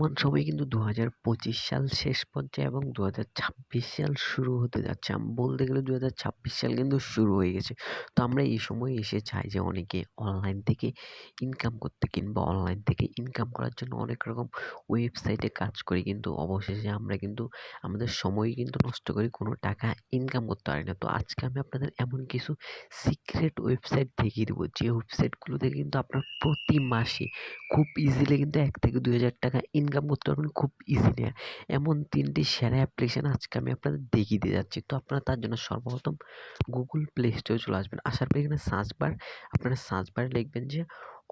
বর্তমান সময়ে কিন্তু দু হাজার পঁচিশ সাল শেষ পর্যায়ে এবং দু হাজার ছাব্বিশ সাল শুরু হতে যাচ্ছে। বলতে গেলে দু হাজার ছাব্বিশ সাল কিন্তু শুরু হয়ে গেছে। তো আমরা এই সময় এসে চাই যে অনেকে অনলাইন থেকে ইনকাম করতে কিংবা অনলাইন থেকে ইনকাম করার জন্য অনেক রকম ওয়েবসাইটে কাজ করি। কিন্তু অবশেষে আমরা কিন্তু, আমাদের সময় কিন্তু নষ্ট করি কোনো টাকা ইনকাম করতে পারি না। তো আজকে আমি আপনাদের এমন কিছু সিক্রেট ওয়েবসাইট দেখিয়ে দেবো। যে ওয়েবসাইটগুলো থেকে কিন্তু আপনার প্রতি মাসে খুব ইজিলি কিন্তু এক থেকে দুই হাজার টাকা ইনকাম করতে পারবেন খুব ইজিলি এমন তিনটি সেরা অ্যাপ্লিকেশান আজকে আমি আপনাদের দেখিয়ে দিয়ে যাচ্ছি। তো আপনারা তার জন্য সর্বপ্রথম গুগল প্লে স্টোরে চলে আসবেন। আসার পর এখানে সার্চ বার আপনারা সার্চ বারে লিখবেন যে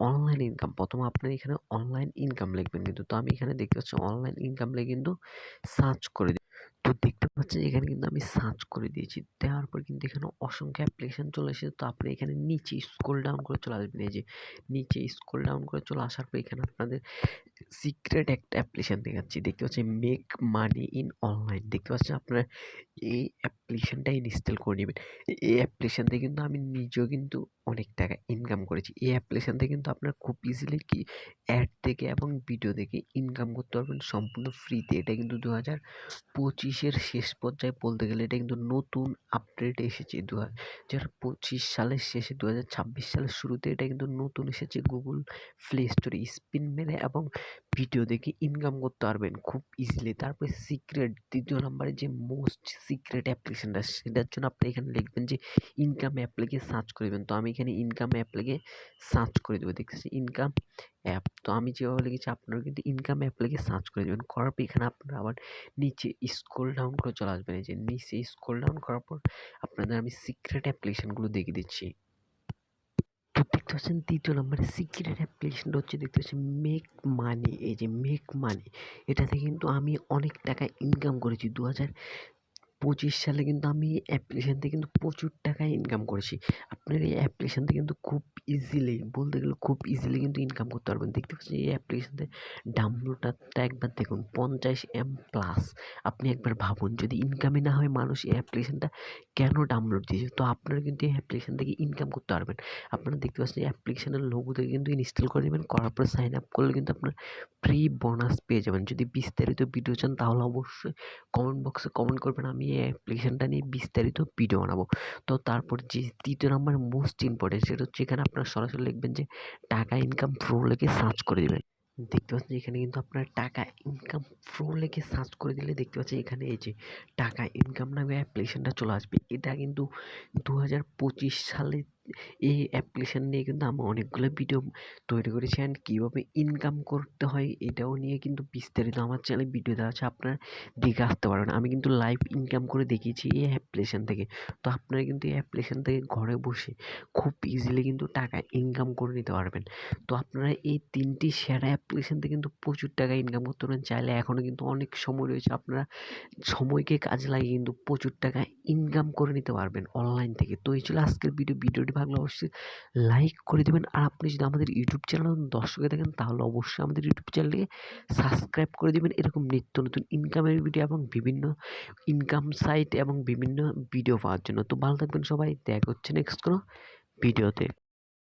অনলাইন ইনকাম প্রথমে আপনার এখানে অনলাইন ইনকাম লিখবেন কিন্তু। তো আমি এখানে দেখতে পাচ্ছি অনলাইন ইনকাম লিখে কিন্তু সার্চ করে দিই। তো দেখতে পাচ্ছেন এখানে কিন্তু আমি সার্চ করে দিয়েছি। দেওয়ার পর কিন্তু এখানে অসংখ্য অ্যাপ্লিকেশান চলে এসেছে। তো আপনি এখানে নিচে স্ক্রল ডাউন করে চলে আসবেন। এই যে নিচে স্ক্রল ডাউন করে চলে আসার পর এখানে আপনাদের সিক্রেট একটা অ্যাপ্লিকেশান দেখাচ্ছি। দেখতে পাচ্ছেন মেক মানি ইন অনলাইন দেখতে পাচ্ছেন আপনারা এই অ্যাপ্লিকেশানটা ইনস্টল করে নেবেন। এই অ্যাপ্লিকেশান থেকে কিন্তু আমি নিজেও কিন্তু অনেক টাকা ইনকাম করেছি। এই অ্যাপ্লিকেশান থেকে কিন্তু আপনারা খুব ইজিলি কি অ্যাড থেকে এবং ভিডিও থেকে ইনকাম করতে পারবেন সম্পূর্ণ ফ্রিতে এটা কিন্তু দু হাজার পঁচিশের শেষ পর্যায়ে বলতে গেলে এটা কিন্তু নতুন আপডেট এসেছে দু হাজার পঁচিশ সালের শেষে দু হাজার ছাব্বিশ সালের শুরুতে এটা কিন্তু নতুন এসেছে গুগল প্লে স্টোরে স্পিন মেরে এবং ভিডিও দেখে ইনকাম করতে পারবেন খুব ইজিলি তারপরে সিক্রেট দ্বিতীয় নম্বরে যে মোস্ট সিক্রেট অ্যাপ্লিকেশানটা সেটার জন্য আপনি এখানে লিখবেন যে ইনকাম অ্যাপ অ্যাপ্লিকে সার্চ করবেন তো আমি এখানে ইনকাম অ্যাপ অ্যাপ্লিকে সার্চ করে দেবো। দেখতেছি ইনকাম অ্যাপ তো আমি যেভাবে লিখেছি আপনারা কিন্তু ইনকাম অ্যাপ অ্যাপ্লিকে সার্চ করে দেবেন করার পর এখানে আপনারা আবার নিচে স্ক্রল ডাউন করে চলে আসবেন। এই যে নিচে স্ক্রল ডাউন করার পর আপনাদের আমি সিক্রেট অ্যাপ্লিকেশানগুলো দেখিয়ে দিচ্ছি। পাচ্ছেন তৃতীয় নম্বরে সিক্রেট অ্যাপ্লিকেশনটা হচ্ছে দেখতে পাচ্ছেন, মেক মানি, এই যে মেক মানি, এটাতে কিন্তু আমি অনেক টাকা ইনকাম করেছি। দু হাজার পঁচিশ সালে কিন্তু আমি এই অ্যাপ্লিকেশান থেকে কিন্তু প্রচুর টাকা ইনকাম করেছি। আপনার এই অ্যাপ্লিকেশান থেকে কিন্তু খুব ইজিলি বলতে গেলে খুব ইজিলি কিন্তু ইনকাম করতে পারবেন। দেখতে পাচ্ছেন এই অ্যাপ্লিকেশানতে ডাউনলোডটা একবার দেখুন, পঞ্চাশ এম প্লাস আপনি একবার ভাবুন, যদি ইনকামই না হয় মানুষ এই অ্যাপ্লিকেশানটা কেন ডাউনলোড দিয়েছে? তো আপনারা কিন্তু এই অ্যাপ্লিকেশান থেকে ইনকাম করতে পারবেন। আপনারা দেখতে পাচ্ছেন এই অ্যাপ্লিকেশানের লোগো থেকে কিন্তু ইনস্টল করে দেবেন করার পর সাইন আপ করলে কিন্তু আপনার ফ্রি বোনাস পেয়ে যাবেন। যদি বিস্তারিত ভিডিও চান তাহলে অবশ্যই কমেন্ট বক্সে কমেন্ট করবেন, আমি এই অ্যাপ্লিকেশানটা নিয়ে বিস্তারিত ভিডিও বানাবো। তো তারপর যে তৃতীয় নাম্বার মোস্ট ইম্পর্টেন্ট সেটা হচ্ছে এখানে আপনার সরাসরি লিখবেন যে, টাকা ইনকাম প্রো লেগে সার্চ করে দেবেন। দেখতে পাচ্ছেন এখানে কিন্তু আপনার টাকা ইনকাম প্রো লেগে সার্চ করে দিলে দেখতে পাচ্ছেন এখানে এই যে টাকা ইনকাম নামে অ্যাপ্লিকেশানটা চলে আসবে। এটা কিন্তু দু হাজার পঁচিশ সালে এই অ্যাপ্লিকেশান নিয়ে কিন্তু আমি অনেকগুলো ভিডিও তৈরি করেছি অ্যান্ড কীভাবে ইনকাম করতে হয় এটাও নিয়ে কিন্তু বিস্তারিত আমার চ্যানেলে ভিডিও দেওয়া আছে, আপনারা দেখে আসতে পারবেন। আমি কিন্তু লাইভ ইনকাম করে দেখিয়েছি এই অ্যাপ্লিকেশান থেকে। তো আপনারা কিন্তু এই অ্যাপ্লিকেশান থেকে ঘরে বসে খুব ইজিলি কিন্তু টাকা ইনকাম করে নিতে পারবেন। তো আপনারা এই তিনটি সেরা অ্যাপ্লিকেশান থেকে কিন্তু প্রচুর টাকা ইনকাম করতে পারবেন। চাইলে এখনও কিন্তু অনেক সময় রয়েছে, আপনারা সময়কে কাজে লাগিয়ে কিন্তু প্রচুর টাকা ইনকাম করে নিতে পারবেন অনলাইন থেকে। তো এই ছিল আজকের ভিডিও ভিডিওটি লাগলে অবশ্যই লাইক করে দেবেন। আর আপনি যদি আমাদের ইউটিউব চ্যানেল দর্শকে দেখেন তাহলে অবশ্যই আমাদের ইউটিউব চ্যানেলকে সাবস্ক্রাইব করে দেবেন। এরকম নিত্য নতুন ইনকামের ভিডিও এবং বিভিন্ন ইনকাম সাইট এবং বিভিন্ন ভিডিও পাওয়ার জন্য। তো ভালো থাকবেন সবাই। দেখা হচ্ছে নেক্সট কোনো ভিডিওতে